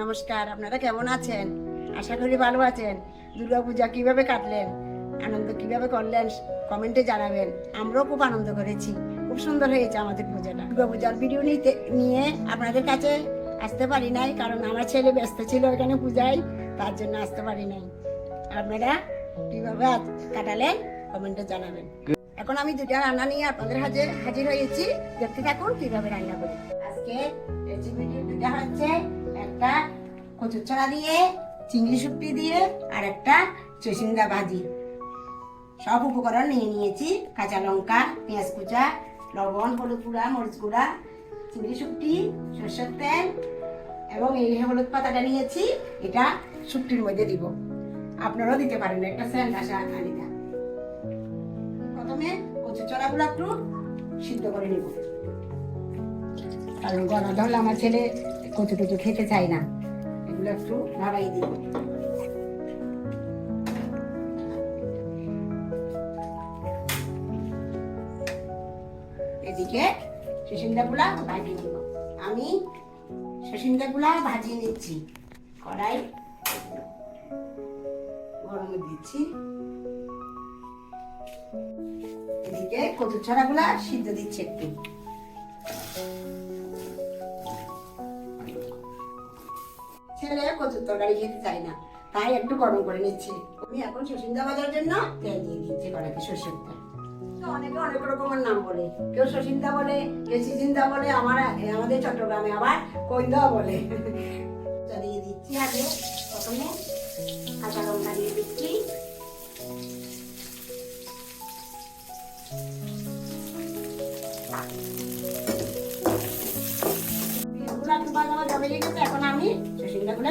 নমস্কার, আপনারা কেমন আছেন? আশা করি ভালো আছেন। দুর্গাপূজা কীভাবে কাটলেন? আনন্দ কীভাবে করলেন? কমেন্টে জানাবেন। আমরাও খুব আনন্দ করেছি। খুব সুন্দর হয়েছে আমাদের পূজাটা। দুর্গাপূজার ভিডিও নিতে, নিয়ে আপনাদের কাছে আসতে পারি নাই, কারণ আমার ছেলে ব্যস্ত ছিল এখানে পূজায়, তার জন্য আসতে পারি নাই। আপনারা কীভাবে কাটালেন? কমেন্টে জানাবেন। এখন আমি দুটা রান্না নিয়ে আপনাদের হাজে হাজির হয়েছি। দেখতে থাকুন কীভাবে রান্না করি। আজকে রেসিপি দুটা হচ্ছে একটা কচুর ছড়া দিয়ে, চিংড়ি শুটকি দিয়ে আর একটা চচিন্দা ভাজি। সব উপকরণ নিয়ে নিয়েছি। কাঁচা লঙ্কা, পেঁয়াজ কুচা, লবণ, হলুদ গুঁড়া, মরিচ গুঁড়া, চিংড়ি শুটকি, সর্ষের তেল এবং এই হলুদ পাতাটা নিয়েছি। এটা সুপটির মধ্যে দিব। আপনারাও দিতে পারেন একটা স্যান্ড আসা আনিটা প্রথমে কচু চড়াগুলো একটু সিদ্ধ করে নিব। কারণ গলা ধরলে আমার ছেলে কচু টচু খেতে চায় না। এগুলো একটু নাড়াই দিব এদিকে সসিন্দাগুলা ভাজিয়ে নিব। আমি সসিন্দাগুলা ভাজিয়ে নিচ্ছি। কড়াই গরমে দিচ্ছি। এদিকে কচু ছড়াগুলা সিদ্ধ দিচ্ছে একটু। ছেলে কচুর তরকারি খেতে চাই না। তাই একটু গরম করে নিচ্ছি। আমি এখন সুসিন্দা ভাজার জন্য তেল দিয়ে দিচ্ছি কড়াইতে সর্ষের অনেকে অনেক রকমের নাম বলে। কেউ সুসিন্দা বলে, কেউ সিজিন্দা বলে, আমার আমাদের চট্টগ্রামে আবার কৈন্দা বলে। দিয়ে দিচ্ছি আগে প্রথমে কাঁচা লঙ্কা দিয়ে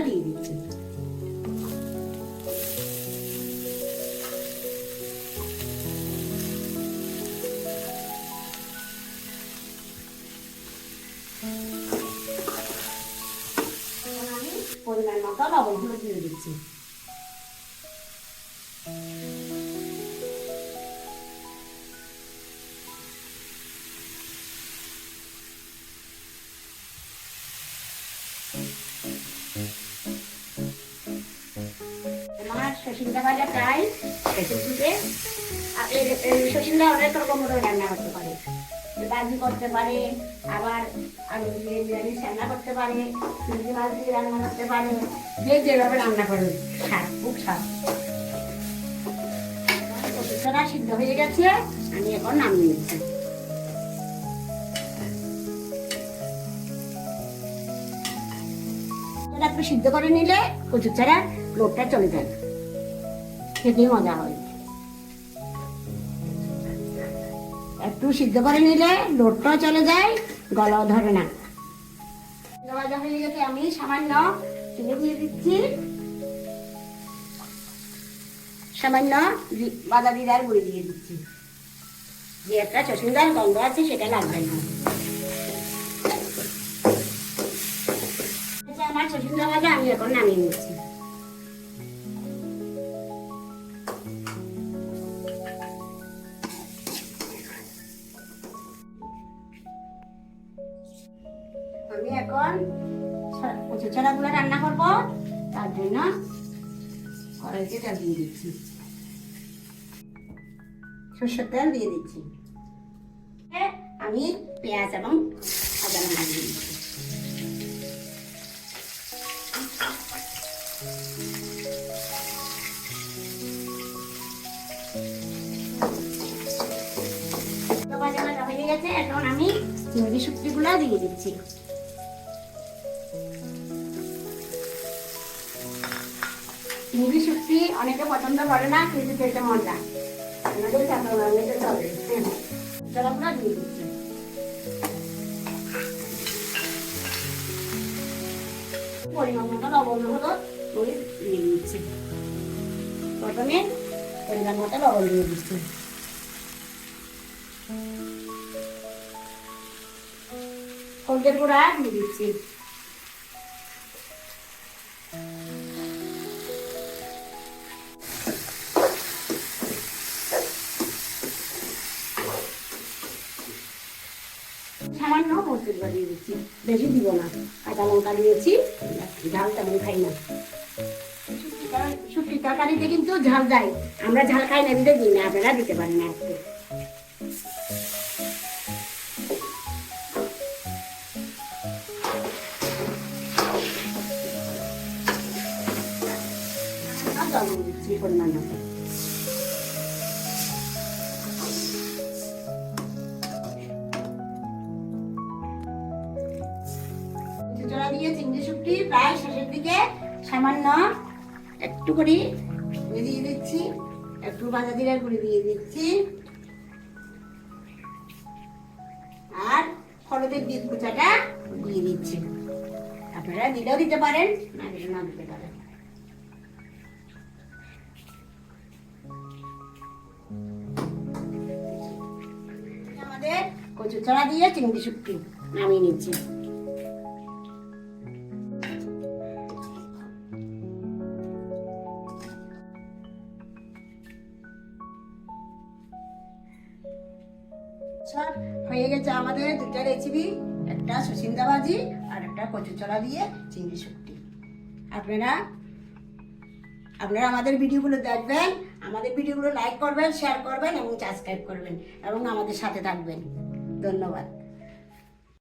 সসিন্দাগুলো দিয়ে দিচ্ছি এখন আমি পরিমাণ মতো লবণ হলুদ দিয়ে দিচ্ছি শশিন্দা ভাজা প্রায় এই শশিন্দা অনেক রকম রান্না করতে পারে। বাজি করতে পারে, আবার আলু দিয়ে বিরিয়ানি রান্না করতে পারে, চিংড়ি মাছ দিয়ে রান্না করতে পারে। যে যেভাবে রান্না করে, স্বাদ, খুব স্বাদ। কচুটা সিদ্ধ হয়ে গেছে, আমি এখন নামিয়ে নিচ্ছি। একটু সিদ্ধ করে নিলে কচুর ছাড়া লোটটা চলে যায়। না খেতেই মজা হয়। একটু সিদ্ধ করে নিলে লোটটাও চলে যায়, গলাও ধরে না। হয়ে গেছে, আমি সামান্য চিনি দিয়ে দিচ্ছি। সামান্য বাদা জিরার গুঁড়ি দিয়ে দিচ্ছি। যে একটা চসুন্দার গন্ধ আছে, সেটা লাগবে না আমার চসুন্দা ভাজা, আমি এখন নামিয়ে নিচ্ছি। এখন কচু চারাগুলো রান্না করব, তার জন্য কড়াইতে তেল দিয়ে দিচ্ছি। সর্ষের তেল দিয়ে দিচ্ছি। আমি পেঁয়াজ এবং আদা লঙ্কা দিয়ে দিচ্ছি। এখন আমি চিংড়ি শুটকিগুলো দিয়ে দিচ্ছি। চিংড়ি শুটকি অনেকে পছন্দ করে না, কিন্তু খেতে মজা দিচ্ছি। পরিমাণ মতো লবণ দিয়ে দিচ্ছি। প্রথমে পরিমাণ মতো লবণ দিয়ে দিচ্ছি। হলদের গুঁড়া দিয়ে দিচ্ছি। সামান্য গুঁড়া দিয়ে দিচ্ছি বেশি দিব না। কাঁচা লঙ্কা দিয়েছি। ঝাল তেমন খাই না। শুক্তি তরকারিতে কিন্তু ঝাল দেয় আমরা ঝাল খাই না, দিতে দিই না। আপনারা দিতে পারেন না একটু। পরিমাণ মতো। চড়া দিয়ে চিংড়ি শুকটি প্রায় শেষের দিকে সামান্য একটু করে দিয়ে দিচ্ছি, একটু ভাজা জিরার গুঁড়ি দিয়ে দিচ্ছি। আর হলুদের বীজ কুচাটা দিয়ে দিচ্ছি। আপনারা দিলেও দিতে পারেন, না দিতে পারেন। আমাদের কচু চড়া দিয়ে চিংড়ি শুক্তি নামিয়ে নিচ্ছি। আচ্ছা হয়ে গেছে আমাদের দুটা রেসিপি একটা সুসিন্দা ভাজি আর একটা কচু চড়া দিয়ে চিংড়ি শুক্তি আপনারা আপনারা আমাদের ভিডিওগুলো দেখবেন, আমাদের ভিডিওগুলো লাইক করবেন শেয়ার করবেন এবং সাবস্ক্রাইব করবেন এবং আমাদের সাথে থাকবেন। ধন্যবাদ।